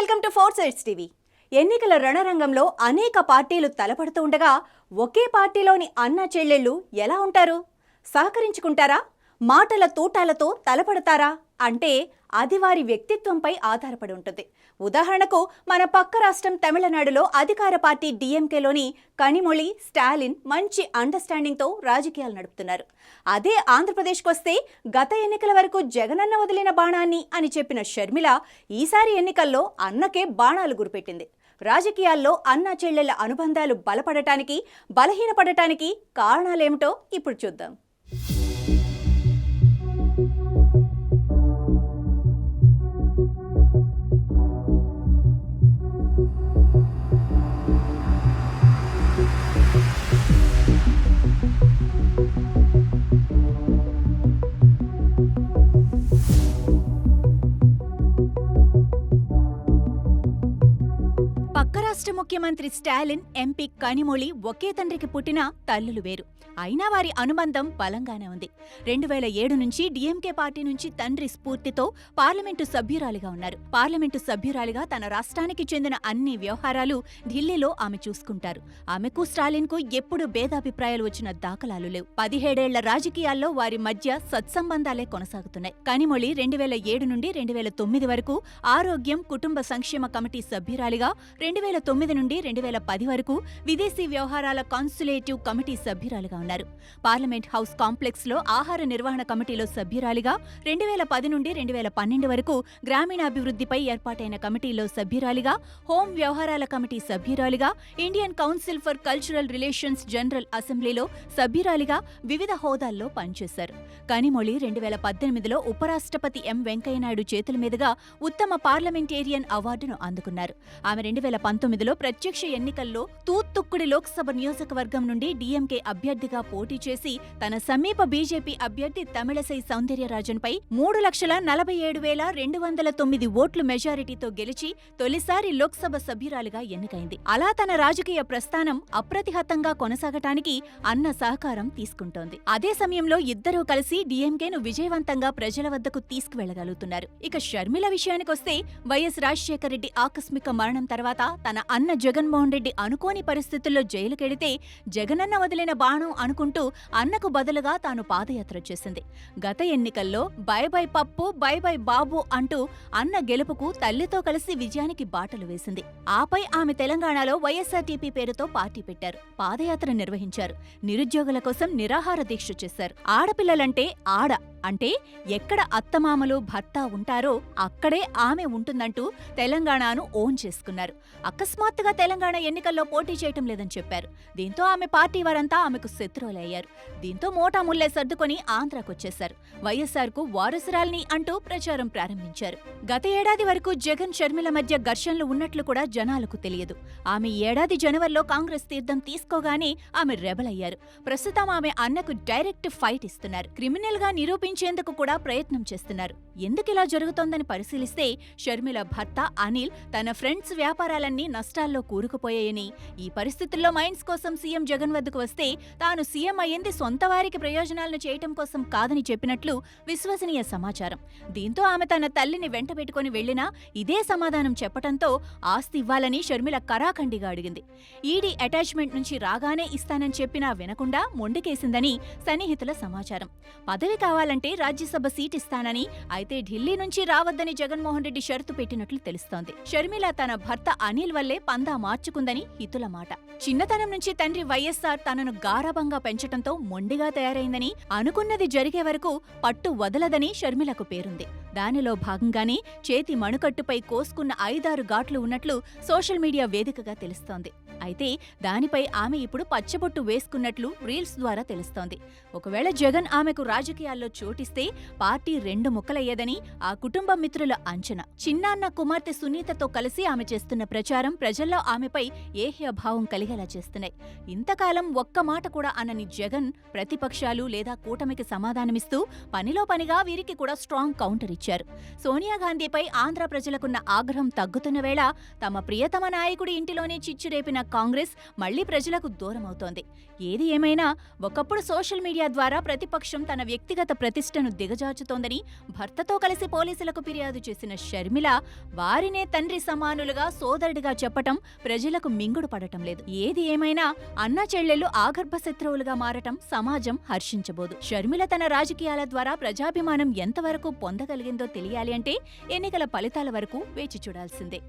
Welcome to four sides TV. ఎన్నికల రణరంగంలో అనేక పార్టీలు తలపడుతూ ఉండగా ఒకే పార్టీలోని అన్న చెల్లెళ్ళు ఎలా ఉంటారు? సహకరించుకుంటారా? మాటల తూటాలతో తలపడతారా అంటే అది వారి వ్యక్తిత్వంపై ఆధారపడి ఉంటుంది. ఉదాహరణకు మన పక్క రాష్ట్రం తమిళనాడులో అధికార పార్టీ డిఎంకేలోని కనిమొళి స్టాలిన్ మంచి అండర్స్టాండింగ్తో రాజకీయాలు నడుపుతున్నారు. అదే ఆంధ్రప్రదేశ్కి వస్తే గత ఎన్నికల వరకు జగనన్న వదిలిన బాణాన్ని అని చెప్పిన షర్మిల ఈసారి ఎన్నికల్లో అన్నకే బాణాలు గురిపెట్టింది. రాజకీయాల్లో అన్న చెల్లెళ్ళ అనుబంధాలు బలపడటానికి బలహీనపడటానికి కారణాలేమిటో ఇప్పుడు చూద్దాం. ముఖ్యమంత్రి స్టాలిన్ ఎంపీ కనిమొళి ఒకే తండ్రికి పుట్టిన తల్లులు వేరు. అయినా వారి అనుబంధం బలంగానే ఉంది. రెండు వేల ఏడు నుంచి డిఎంకే పార్టీ నుంచి తండ్రి స్ఫూర్తితో పార్లమెంటు సభ్యురాలిగా ఉన్నారు. పార్లమెంటు సభ్యురాలిగా తన రాష్ట్రానికి చెందిన అన్ని వ్యవహారాలు ఢిల్లీలో ఆమె చూసుకుంటారు. ఆమెకు స్టాలిన్కు ఎప్పుడు భేదాభిప్రాయాలు వచ్చిన దాఖలాలు లేవు. పదిహేడేళ్ళ రాజకీయాల్లో వారి మధ్య సత్సంబంధాలే కొనసాగుతున్నాయి. కనిమొళి రెండు వేల ఏడు నుండి రెండు వేల తొమ్మిది వరకు ఆరోగ్యం కుటుంబ సంక్షేమ కమిటీ సభ్యురాలిగా రెండు వేల తొమ్మిది నుండి రెండు వేల పది వరకు విదేశీ వ్యవహారాల కాన్సులేటివ్ కమిటీ సభ్యురాలిగా ఉన్నారు. పార్లమెంట్ హౌస్ కాంప్లెక్స్లో ఆహార నిర్వహణ కమిటీలో సభ్యురాలిగా రెండు వేల పది నుండి రెండు వేల పన్నెండు వరకు గ్రామీణాభివృద్ధిపై ఏర్పాటైన కమిటీలో సభ్యురాలిగా హోం వ్యవహారాల committee సభ్యురాలిగా Indian council for cultural relations general అసెంబ్లీలో సభ్యురాలిగా వివిధ హోదాల్లో పనిచేశారు. కనిమొళి రెండు వేల పద్దెనిమిదిలో ఉపరాష్ట్రపతి ఎం వెంకయ్యనాయుడు చేతుల మీదుగా ఉత్తమ పార్లమెంటేరియన్ అవార్డును అందుకున్నారు. ఆమె రెండు వేల పంతొమ్మిదిలో ప్రత్యక్ష ఎన్నికల్లో తూత్తుక్కుడి లోక్సభ నియోజకవర్గం నుండి డీఎంకే అభ్యర్థిగా పోటీ చేసి తన సమీప బీజేపీ అభ్యర్థి తమిళసై సౌందర్యరాజన్పై మూడు లక్షల నలభై ఏడు వేల రెండు వందల తొమ్మిది ఓట్లు మెజారిటీతో గెలిచి తొలిసారి లోక్సభ సభ్యురాలిగా ఎన్నికైంది. అలా తన రాజకీయ ప్రస్థానం అప్రతిహతంగా కొనసాగటానికి అన్న సహకారం తీసుకుంటోంది. అదే సమయంలో ఇద్దరూ కలిసి డీఎంకేను విజయవంతంగా ప్రజల వద్దకు తీసుకువెళ్ళగలుగుతున్నారు. ఇక షర్మిల విషయానికొస్తే వైఎస్ రాజశేఖర రెడ్డి ఆకస్మిక మరణం తర్వాత తన అన్న జగన్మోహన్ రెడ్డి అనుకోని పరిస్థితుల్లో జైలుకెడితే జగనన్న వదిలిన బాణం అనుకుంటూ అన్నకు బదులుగా తాను పాదయాత్ర చేసింది. గత ఎన్నికల్లో bye bye Pappu bye bye Babu అంటూ అన్న గెలుపుకు తల్లితో కలిసి విజయానికి బాటలు వేసింది. ఆపై ఆమె తెలంగాణలో వైఎస్ఆర్టీపీ పేరుతో పార్టీ పెట్టారు. పాదయాత్ర నిర్వహించారు. నిరుద్యోగుల కోసం నిరాహార దీక్ష చేశారు. ఆడపిల్లలంటే ఆడ అంటే ఎక్కడ అత్తమామలు భర్త ఉంటారో అక్కడే ఆమె ఉంటుందంటూ తెలంగాణను ఓన్ చేసుకున్నారు. అకస్మాత్తుగా తెలంగాణ ఎన్నికల్లో పోటీ చేయటం లేదని చెప్పారు. దీంతో ఆమె పార్టీ వారంతా ఆమెకు శత్రువులయ్యారు. దీంతో మోటా ముల్లే సర్దుకొని ఆంధ్రాకొచ్చేశారు. వైఎస్ఆర్కు వారసురాల్ని అంటూ ప్రచారం ప్రారంభించారు. గత ఏడాది వరకు జగన్ షర్మిల మధ్య ఘర్షణలు ఉన్నట్లు కూడా జనాలకు తెలియదు. ఆమె ఏడాది జనవరిలో కాంగ్రెస్ తీర్థం తీసుకోగానే ఆమె రెబల్ అయ్యారు ప్రస్తుతం ఆమె అన్నకు డైరెక్ట్ ఫైట్ ఇస్తున్నారు. క్రిమినల్గా నిరూపించేందుకు కూడా ప్రయత్నం చేస్తున్నారు. ఎందుకిలా జరుగుతోందని పరిశీలిస్తే షర్మిల భర్త అనిల్ తన ఫ్రెండ్స్ వ్యాపారాలన్నీ కష్టాల్లో కూరుకుపోయాయని ఈ పరిస్థితుల్లో మైండ్స్ కోసం సీఎం జగన్ వద్దకు వస్తే తాను సీఎం అయ్యింది సొంత వారికి ప్రయోజనాలను చేయటం కోసం కాదని చెప్పినట్లు విశ్వసనీయ సమాచారం. దీంతో ఆమె తన తల్లిని వెంట పెట్టుకుని వెళ్ళినా ఇదే సమాధానం చెప్పటంతో ఆస్తి ఇవ్వాలని షర్మిల కరాఖండిగా అడిగింది. ఈడీ అటాచ్మెంట్ నుంచి రాగానే ఇస్తానని చెప్పినా వినకుండా మొండికేసిందని సన్నిహితుల సమాచారం. పదవి కావాలంటే రాజ్యసభ సీట్ ఇస్తానని అయితే ఢిల్లీ నుంచి రావద్దని జగన్మోహన్ రెడ్డి షరతు పెట్టినట్లు తెలుస్తోంది. షర్మిల తన భర్త అనిల్ వల్లే పందా మార్చుకుందని హితుల మాట. చిన్నతనం నుంచి తండ్రి వైఎస్ఆర్ తనను గారాభంగా పెంచటంతో మొండిగా తయారైందని అనుకున్నది జరిగే వరకు పట్టు వదలదని షర్మిలకు పేరుంది. దానిలో భాగంగానే చేతి మణుకట్టుపై కోసుకున్న ఐదారు ఘాట్లు ఉన్నట్లు సోషల్ మీడియా వేదికగా తెలుస్తోంది. అయితే దానిపై ఆమె ఇప్పుడు పచ్చబొట్టు వేసుకున్నట్లు రీల్స్ ద్వారా తెలుస్తోంది. ఒకవేళ జగన్ ఆమెకు రాజకీయాల్లో చోటిస్తే పార్టీ రెండు ముక్కలయ్యేదని ఆ కుటుంబ మిత్రుల అంచనా. చిన్నాన్న కుమార్తె సునీతతో కలిసి ఆమె చేస్తున్న ప్రచారం ప్రజల్లో ఆమెపై ఏహ్య భావం కలిగేలా చేస్తున్నాయి. ఇంతకాలం ఒక్క మాట కూడా అనని జగన్ ప్రతిపక్షాలు లేదా కూటమికి సమాధానమిస్తూ పనిలో పనిగా వీరికి కూడా స్ట్రాంగ్ కౌంటర్ ఇచ్చారు. సోనియా గాంధీపై ఆంధ్ర ప్రజలకున్న ఆగ్రహం తగ్గుతున్న వేళ తమ ప్రియతమ నాయకుడి ఇంటిలోనే చిచ్చురేపిన కాంగ్రెస్ మళ్ళీ ప్రజలకు దూరం అవుతోంది ఏది ఏమైనా ఒకప్పుడు సోషల్ మీడియా ద్వారా ప్రతిపక్షం తన వ్యక్తిగత ప్రతిష్టను దిగజార్చుతోందని భర్తతో కలిసి పోలీసులకు ఫిర్యాదు చేసిన షర్మిల వారినే తండ్రి సమానులుగా సోదరుడిగా చెప్పటం ప్రజలకు మింగుడు పడటం లేదు. ఏది ఏమైనా అన్న చెల్లెళ్ళు ఆగర్భ శత్రువులుగా మారటం సమాజం హర్షించబోదు. షర్మిల తన రాజకీయాల ద్వారా ప్రజాభిమానం ఎంతవరకు పొందగలిగిందో తెలియాలి అంటే ఎన్నికల ఫలితాల వరకు వేచి చూడాల్సిందే.